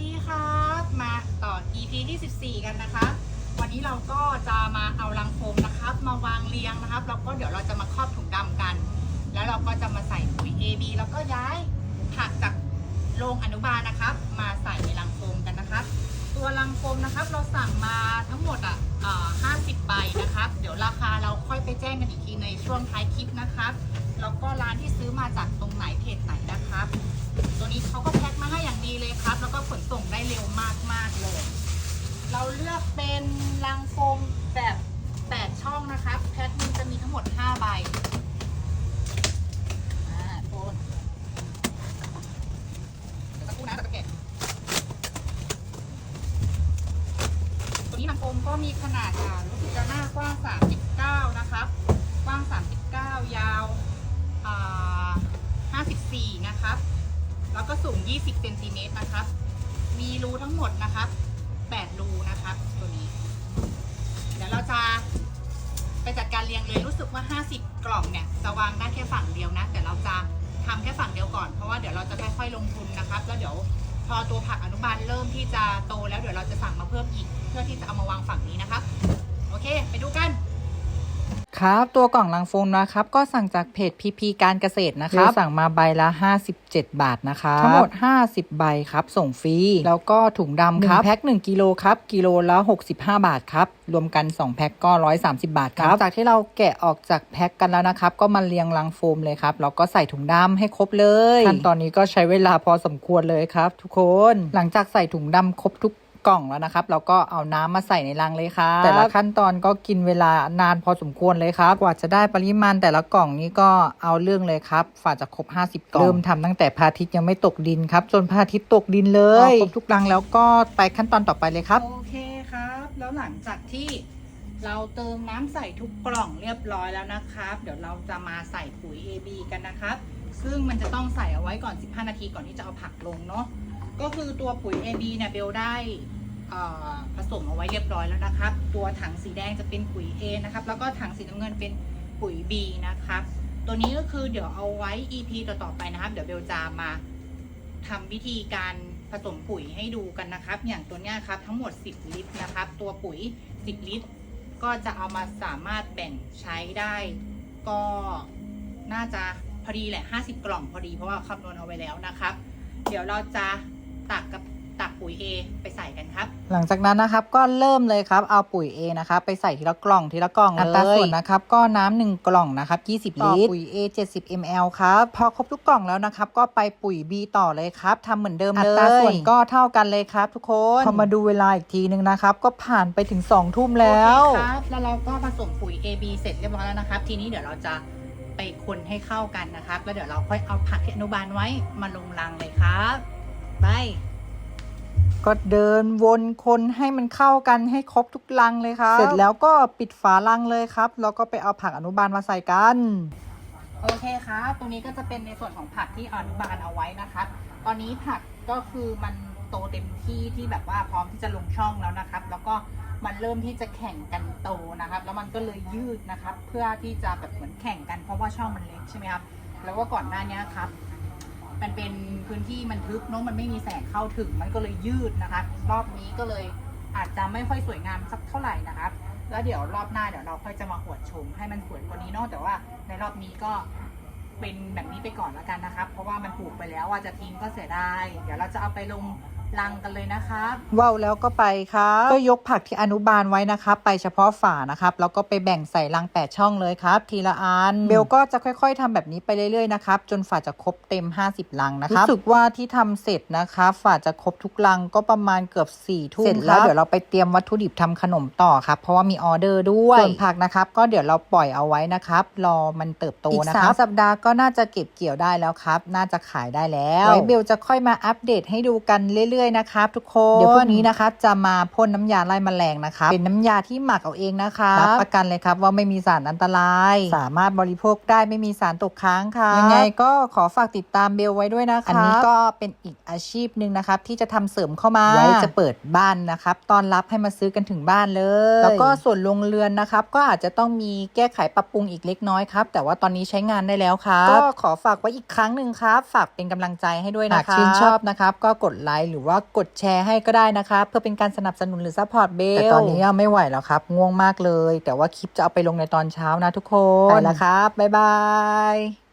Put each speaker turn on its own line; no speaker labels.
ดีครับมาต่อ EP ที่ 14 กันนะคะ วันนี้เราก็จะมาเอาลังโฟมนะครับ มาวางเรียงนะครับ แล้วก็เดี๋ยวเราจะมาครอบถุงดำกัน แล้วเราก็จะมาใส่ปุ๋ย AB แล้วก็ย้ายผักจากโรงอนุบาลนะครับ มาใส่ในลังโฟมกันนะครับ ตัวลังโฟมนะครับ เราสั่งมาทั้งหมดอะอ่า50ใบนะครับ เดี๋ยวราคาเราค่อยไปแจ้งกันอีกทีในช่วงท้ายคลิปนะครับ แล้วก็ร้านที่ซื้อมาจากตรงไหนเพจไหนนะครับ ตัวนี้เขาก็ ได้เร็วมากเลย เราเลือกเป็นลังโฟมแบบ8ช่องนะครับแพ็คหนึงจะมีทั้งหมด5ใบอ่าโอนเดี๋ยวสักครู่นะเราจะแกะตัวนี้ลังโฟมก็มีขนาดอ่ารู้สึกจะหน้ากว้าง39นะครับกว้าง39ยาวอ่า54 นะครับ แล้วก็สูง 20 เซนติเมตรนะครับ มีรูทั้งหมดนะครับ8รูนะครับตัวนี้ เดี๋ยวเราจะไปจัดการเรียงเลยรู้สึกว่า 50 กล่องเนี่ยจะวางได้แค่ฝั่งเดียวนะ แต่เราจะทำแค่ฝั่งเดียวก่อน เพราะว่าเดี๋ยวเราจะค่อยๆลงทุนนะครับแล้วเดี๋ยวพอตัวผักอนุบาลเริ่มที่จะโตแล้วเดี๋ยวเราจะสั่งมาเพิ่มอีก เพื่อที่จะเอามาวางฝั่งนี้นะครับ โอเค ไปดูกัน
ครับ ตัวกล่องลังโฟมนะครับ ก็สั่งจากเพจพีพีการเกษตรนะครับ สั่งมาใบละ 57 บาทนะคะทั้งหมด 50 ใบครับ ส่งฟรี แล้วก็ถุงดำครับแพ็ค1กิโลครับ กิโลละ 65 บาทครับ รวมกัน 2 แพ็คก็ 130 บาทครับ จากที่เราแกะออกจากแพ็คกันแล้วนะครับ ก็มาเรียงลังโฟมเลยครับ แล้วก็ใส่ถุงดำให้ครบเลยขั้นตอนนี้ก็ใช้เวลาพอสมควรเลยครับ ทุกคน หลังจากใส่ถุงดำครบทุก กล่องแล้วนะครับ แล้วก็เอาน้ำมาใส่ในรังเลยครับ แต่ละขั้นตอนก็กินเวลานานพอสมควรเลยครับ กว่าจะได้ปริมาณแต่ละกล่องนี้ก็เอาเรื่องเลยครับฝ่าจะครบ 50 กล่อง เริ่มทำตั้งแต่พระอาทิตย์ยังไม่ตกดินครับ จนพระอาทิตย์ตกดินเลยครบทุกรังแล้วก็ไปขั้นตอนต่อไปเลยครับ
โอเคครับ แล้วหลังจากที่เราเติมน้ำใส่ทุกกล่องเรียบร้อยแล้วนะครับ เดี๋ยวเราจะมาใส่ปุ๋ย AB กันนะครับ ซึ่งมันจะต้องใส่เอาไว้ก่อน 15 นาทีก่อนที่จะเอาผักลงเนาะ ก็คือตัวปุ๋ย AB เนี่ยเบลได้เอ่อ ผสมเอาไว้เรียบร้อยแล้วนะครับ ตัวถังสีแดงจะเป็นปุ๋ย A นะครับ แล้วก็ถังสีน้ำเงินเป็นปุ๋ย B นะครับ ตัวนี้ก็คือเดี๋ยวเอาไว้ EP ต่อๆไปนะครับ เดี๋ยวเบลจะมาทำวิธีการผสมปุ๋ยให้ดูกันนะครับ อย่างตัวเนี้ยครับทั้งหมด 10 ลิตรนะครับ ตัวปุ๋ย 10 ลิตร ก็จะเอามาสามารถแบ่งใช้ได้ ก็น่าจะพอดีแหละ 50 กล่องพอดีเพราะว่าคำนวณเอาไว้แล้วนะครับ เดี๋ยวเราจะตักกับตักปุ๋ย A ไปใส่กันครับ
หลังจากนั้นนะครับก็เริ่มเลยครับเอาปุ๋ย A นะครับไปใส่ทีละกล่องทีละกล่องเลยอัตราส่วนนะครับก็น้ำหนึ่งกล่องนะครับ20 ลิตร ปุ๋ย A 70 ml ครับพอครบทุกกล่องแล้วนะครับก็ไปปุ๋ย B ต่อเลยครับทำเหมือนเดิมเลยอัตราส่วนก็เท่ากันเลยครับ ทุกคนพอมาดูเวลาอีกทีนึงนะครับก็ผ่านไปถึง2ทุ่มแล้ว
โอเคครับแล้วเราก็ผสมปุ๋ย AB เสร็จเรียบร้อยแล้วนะครับ ทีนี้เดี๋ยวเราจะไปคนให้เข้ากันนะครับ แล้วเดี๋ยวเราค่อยเอาผักที่อนุบาลไว้มาลงรังเลยครับ ไป
ก็เดินวนคนให้มันเข้ากันให้ครบทุกลังเลยครับ เสร็จแล้วก็ปิดฝาลังเลยครับ แล้วก็ไปเอาผักอนุบาลมาใส่กัน
โอเคครับ ตรงนี้ก็จะเป็นในส่วนของผักที่อนุบาลเอาไว้นะครับ ตอนนี้ผักก็คือมันโตเต็มที่ที่แบบว่าพร้อมที่จะลงช่องแล้วนะครับ แล้วก็มันเริ่มที่จะแข่งกันโตนะครับ แล้วมันก็เลยยืดนะครับ เพื่อที่จะแบบเหมือนแข่งกันเพราะว่าช่องมันเล็กใช่ไหมครับ แล้วก็ก่อนหน้านี้ครับ มันเป็นพื้นที่มันทึบเนาะมันไม่มีแสงเข้าถึงมันก็เลยยืดนะคะรอบนี้ก็เลยอาจจะไม่ค่อยสวยงามสักเท่าไหร่นะครับแล้วเดี๋ยวรอบหน้าเดี๋ยวเราค่อยจะมาหวดชมให้มันสวยกว่านี้เนอะแต่ว่าในรอบนี้ก็เป็นแบบนี้ไปก่อนแล้วกันนะครับ เพราะว่ามันปลูกไปแล้วว่าจะทิ้งก็เสียดายเดี๋ยวเราจะเอาไปลง รังกันเลยนะครับ
ว่าวแล้วก็ไปครับก็ยกผักที่อนุบาลไว้นะครับ ไปเฉพาะฝานะครับแล้วก็ไปแบ่งใส่ลัง8ช่องเลยครับ ทีละอันเบลก็จะค่อย ๆทำแบบนี้ไปเรื่อยๆนะครับจนฝาจะครบเต็ม 50 ลังนะครับรู้สึกว่าที่ทำเสร็จนะครับฝาจะครบทุกลังก็ประมาณเกือบ4ี่ทุ่มเสร็จแล้วเดี๋ยวเราไปเตรียมวัตถุดิบทำขนมต่อครับเพราะว่ามีออเดอร์ด้วยส่วนผักนะครับ ก็เดี๋ยวเราปล่อยเอาไว้นะครับ รอมันเติบโตนะครับอีกสามสัปดาห์ก็น่าจะเก็บเกี่ยวได้แล้วครับ น่าจะขายได้แล้วไว้เบลจะค่อยมาอัปเดตให้ดูกันเรื่อยๆนะครับทุกคนเดี๋ยวพรุ่งนี้นะคะ จะมาพ่นน้ำยาไล่แมลงนะคะเป็นน้ำยาที่หมักเอาเองนะคะรับประกันเลยครับว่าไม่มีสารอันตราย สามารถบริโภคได้ไม่มีสารตกค้างค่ะยังไงก็ขอฝากติดตามเบลไว้ด้วยนะคะอันนี้ก็เป็นอีกอาชีพหนึ่งนะครับที่จะทำเสริมเข้ามาไว้จะเปิดบ้านนะครับตอนรับให้มาซื้อกันถึงบ้านเลย แล้วก็ส่วนโรงเรือนนะครับ ก็อาจจะต้องมีแก้ไขปรับปรุงอีกเล็กน้อยครับแต่ว่าตอนนี้ใช้งานได้แล้วครับก็ขอฝากไว้อีกครั้งหนึ่งครับฝากเป็นกำลังใจให้ด้วยนะคะหากชื่นชอบนะครับก็กดไลค์หรือว่าว่ากดแชร์ให้ก็ได้นะครับเพื่อเป็นการสนับสนุนหรือซัพพอร์ตเบลแต่ตอนนี้ไม่ไหวแล้วครับ ง่วงมากเลย แต่ว่าคลิปจะเอาไปลงในตอนเช้านะทุกคนไปแล้วครับบ๊ายบาย